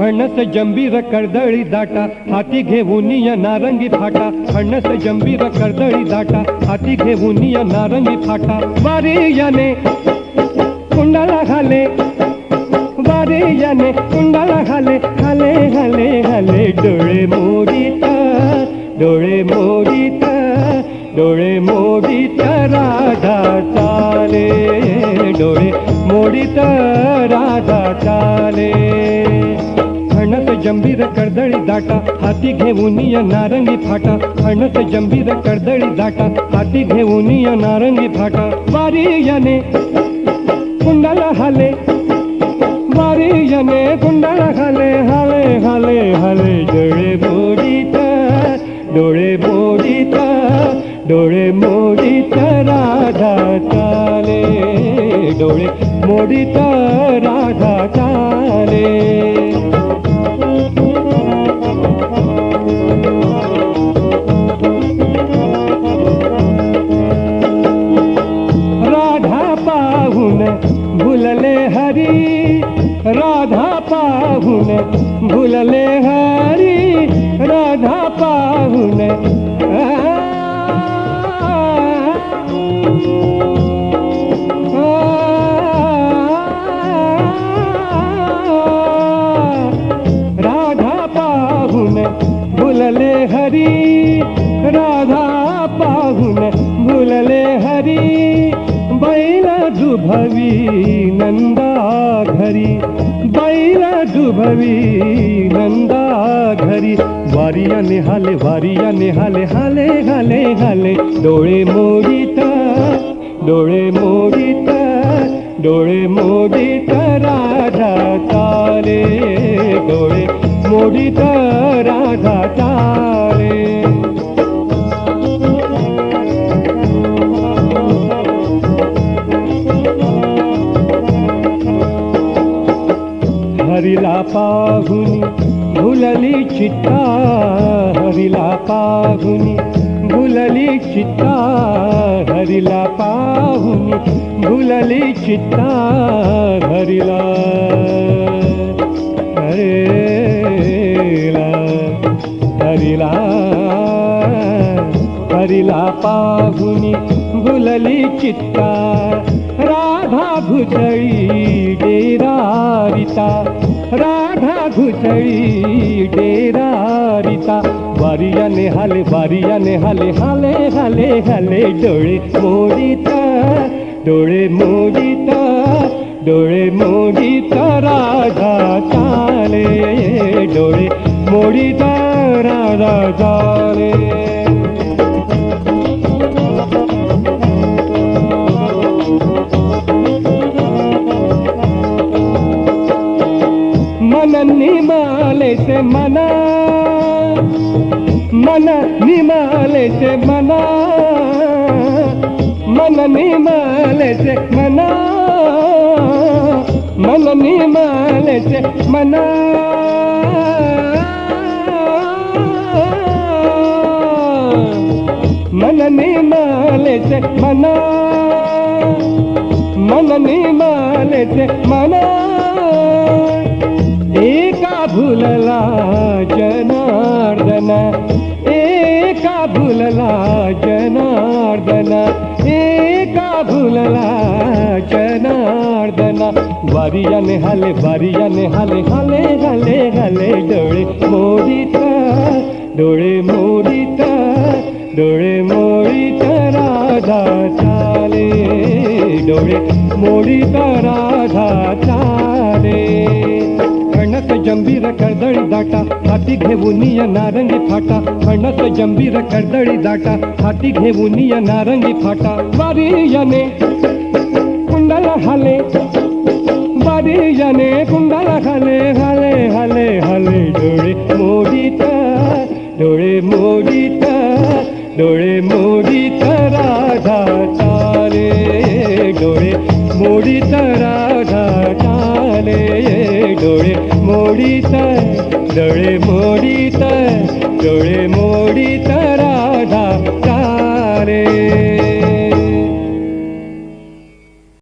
फणस जंबीर कर्दळी दाटा, हाती घेऊन या नारंगी फाटा. फणस जंबीर कर्दळी दाटा, हाती घेऊन या नारंगी फाटा. वारी याने कुंडाला घाले, वारे याने कुंडाला घाले हाले हाले हाले डोळे मोडीत डोळे मोडीत डोळे मोडीत मोडीत राधा चाले फणस जंबीर कर्दळी दाटा, हाती घेऊन या नारंगी फाटा। फणस जंबीर कर्दळी दाटा, हाती घेऊन या नारंगी फाटा। वारी याने कुंडाला हाले, वारी याने कुंडाला हाले हाले हाले हाले। डोळे मोडीत डोळे मोडीत डोळे मोडीत राधा चाले डोळे मोडीत राधा चाले। राधा पाहुन भूलले हरी। राधा पाहुन भुलले न भुलले हरी बैला दुभवी नंदा घरी बैला दुभवी नंदा घरी। वारिया निहाले वारिया निहाले हाले हाले हाले डोळे मोडीत डोळे मोडीत डोळे मोडीत राधा चाले डोळे मोडीत राधा चाले पाहुनी भुलली चित्ता हरिला पाहुनी भुलली चित्ता हरिला पाहुनी भुलली चित्ता हरिला हरेला हरिला हरिला पाहुनी भुलली चित्ता राधा घुसळी डेरारिता राधा घुसळी डेरारिता वारियाने हाले वारियाने हाले हाले हाले हाले डोळे मोडीत डोळे मोडीत डोळे मोडीत राधा चाले डोळे मोडीत राधा चाले मना मन निमाले से मना मन निमाले से मना मन निमाले से मना मन वारियाने हाले वारियाने हाले हाले हाले हाले डोळे मोडीत डोळे मोडीत डोळे मोडीत राधा चाले, डोळे मोडीत राधा चाले. फणस, जंबीर कर्दळी दाटा, हाती घेऊन या नारंगी फाटा. फणस, जंबीर कर्दळी दाटा, हाती घेऊन या नारंगी फाटा. वारी याने, कुंडाला हाले বাড়ি জানে কুন্ডালা খালে, হালে হালে হালে, ডোরে মোদিতা ডোরে মোদিতা ডোরে মোদিতা রাধা চারে ডোরে মোদিতা রাধা চারে ডোরে মোদিতা ডোরে মোদিতা ডোরে মোদিতা রাধা চারে